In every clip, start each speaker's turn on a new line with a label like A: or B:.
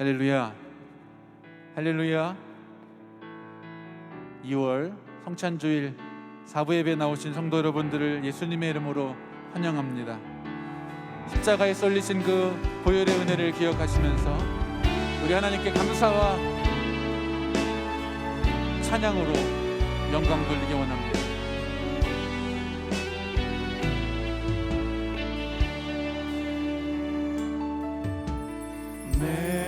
A: 할렐루야. 할렐루야. 2월 성찬주일 사부 예배 나오신 성도 여러분들을 예수님의 이름으로 환영합니다. 십자가에 쏠리신 그 보혈의 은혜를 기억하시면서 우리 하나님께 감사와 찬양으로 영광 돌리기 원합니다. 내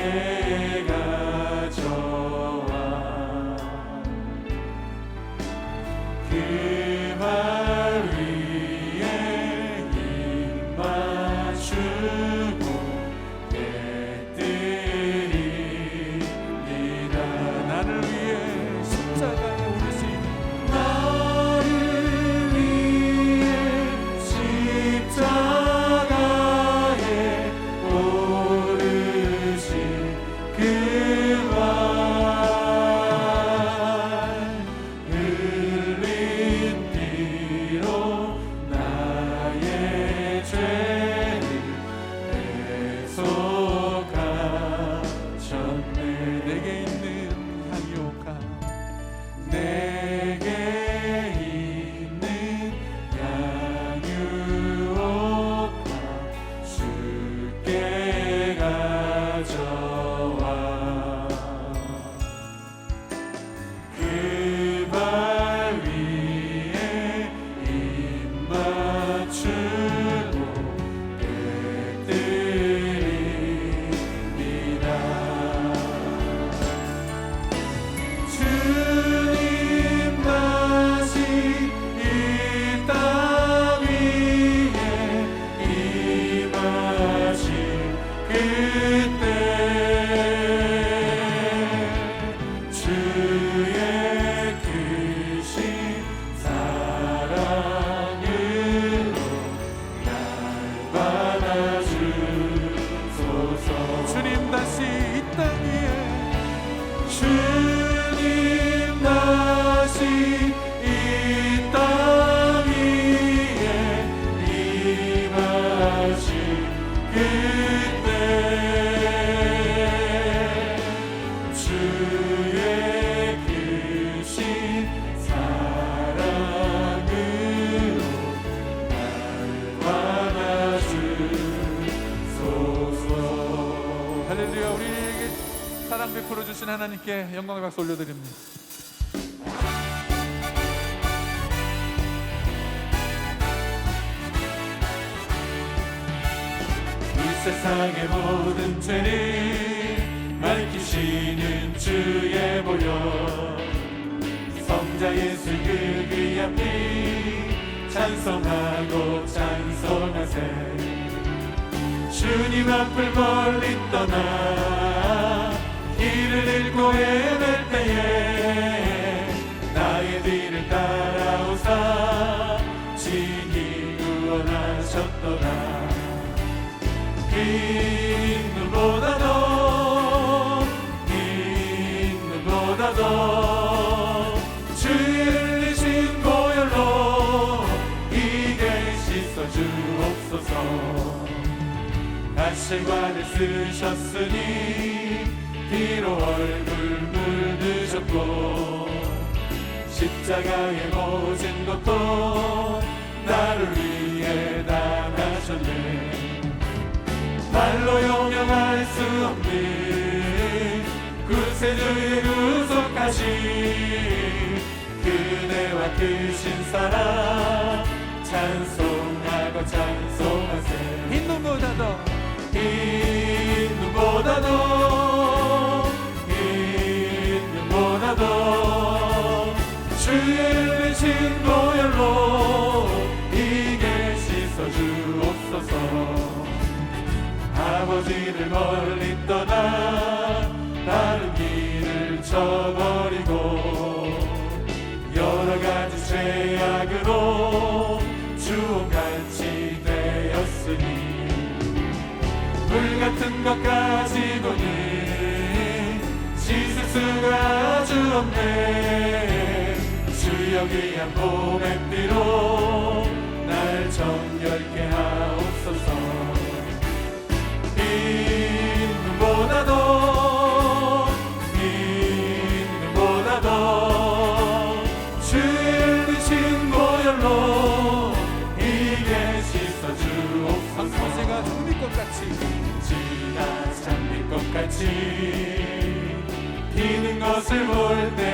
A: 주 베풀어 주신 하나님께 영광의 박수 올려드립니다. 이 세상의 모든 죄를 밝히시는 주의 보혈. 성자 예수 그 귀한 피 찬송하고 찬송하세. 주님 앞을 멀리 떠나 길을 잃고 헤맬 때에 나의 뒤를 따라오사 주님 구원하셨더라 긴 눈보다도 긴 눈보다도 주일리신 보혈로 이게 씻어주옵소서. 가실관을 쓰셨으니 피로 얼굴 물드셨고 십자가의 모든 것도 나를 위해 당하셨네. 말로 영영할 수 없는 구세주의 구속하신 그대와 크신 사랑 찬송하고 찬송하세. 흰눈보다 더. 수가 주 없네. 주여 귀한 봄의 피로 날 정결케 하옵소서. 믿음보다 도 믿음보다 도 주의 드신 고열로 이게 씻어주옵소서.
B: 제가 흐밀 것 같이
A: 지나 잠길 것 같이 nos envolver.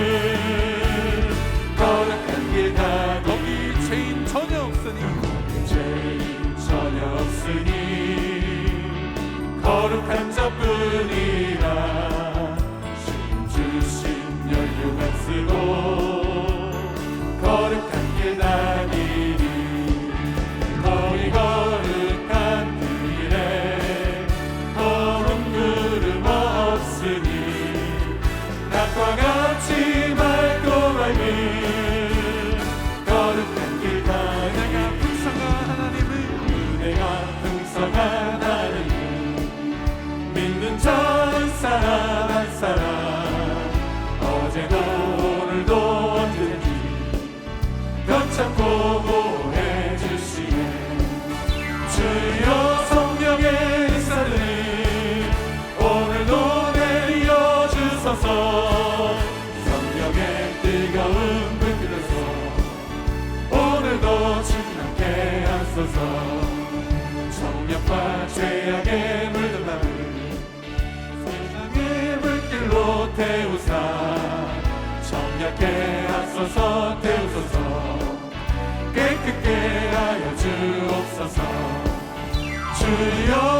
A: you. 주여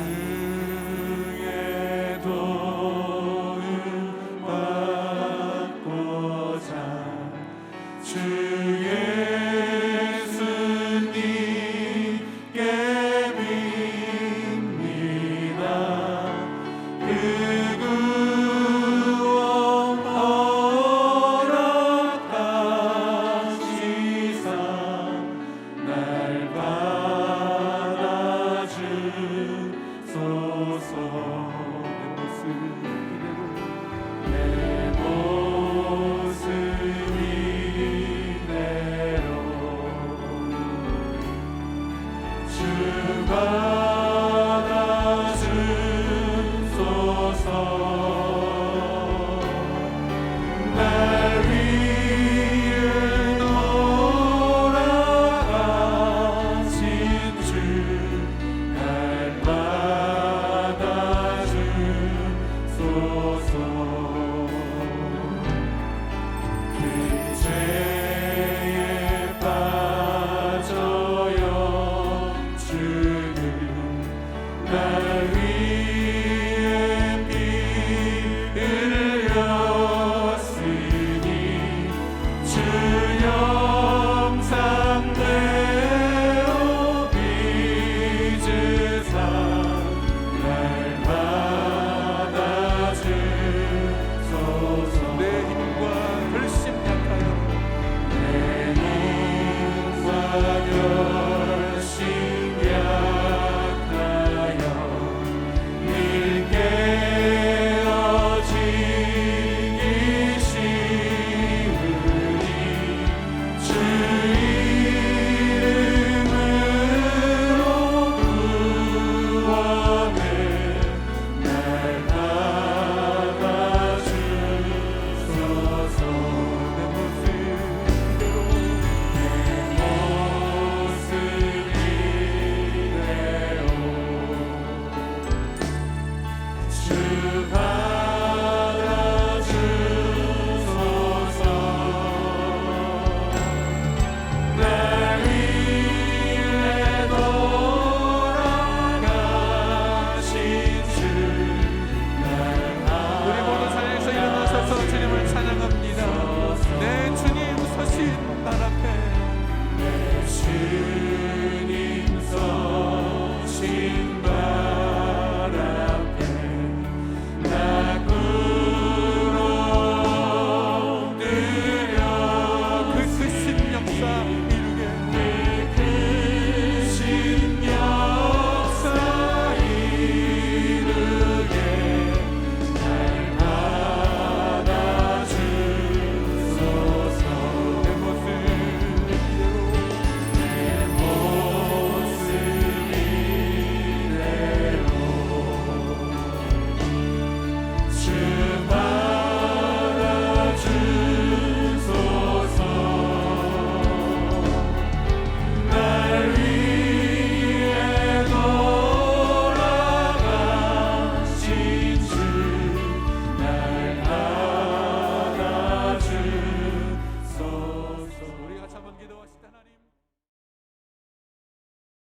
A: see.
B: 주옵소서 내 모습.